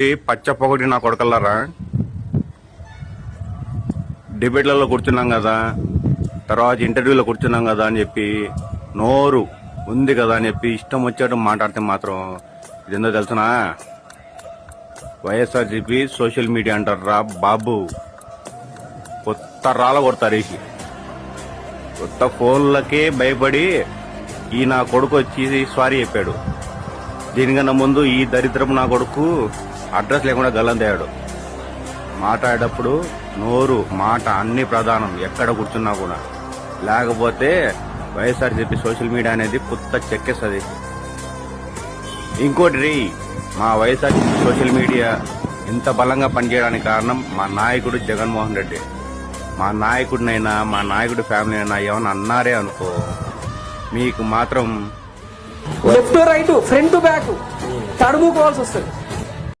పచ్చ పొగటి నా కొడకల్లారా? డిబేట్లలో కూర్చున్నాం కదా తర్వాత ఇంటర్వ్యూలో కూర్చున్నాం కదా అని చెప్పి నోరు ఉంది కదా అని చెప్పి ఇష్టం వచ్చేటట్టు మాట్లాడితే మాత్రం ఇదేందో తెలుసునా? వైఎస్ఆర్సీపీ సోషల్ మీడియా అంటారా బాబు? కొత్త రాళ్ళ కొడతారు వేసి కొత్త ఫోన్లకే భయపడి ఈ నా కొడుకు వచ్చి సారీ చెప్పాడు. దీనికన్నా ముందు ఈ దరిద్రం నా కొడుకు అడ్రస్ లేకుండా గల్లంతయ్యాడు మాట్లాడేటప్పుడు నోరు మాట అన్ని ప్రధానం ఎక్కడ కూర్చున్నా కూడా. లేకపోతే వైఎస్ఆర్ చెప్పి సోషల్ మీడియా అనేది కొత్త చెక్కేస్తుంది. ఇంకోటి రీ మా వైఎస్ఆర్ సోషల్ మీడియా ఇంత బలంగా పనిచేయడానికి కారణం మా నాయకుడు జగన్మోహన్ రెడ్డి. మా నాయకుడినైనా మా నాయకుడి ఫ్యామిలీ అయినా ఏమైనా అన్నారే అనుకో మీకు మాత్రం లెఫ్ట్ రైట్ ఫ్రంట్ బ్యాక్ తడుముకోవాల్సి వస్తుంది.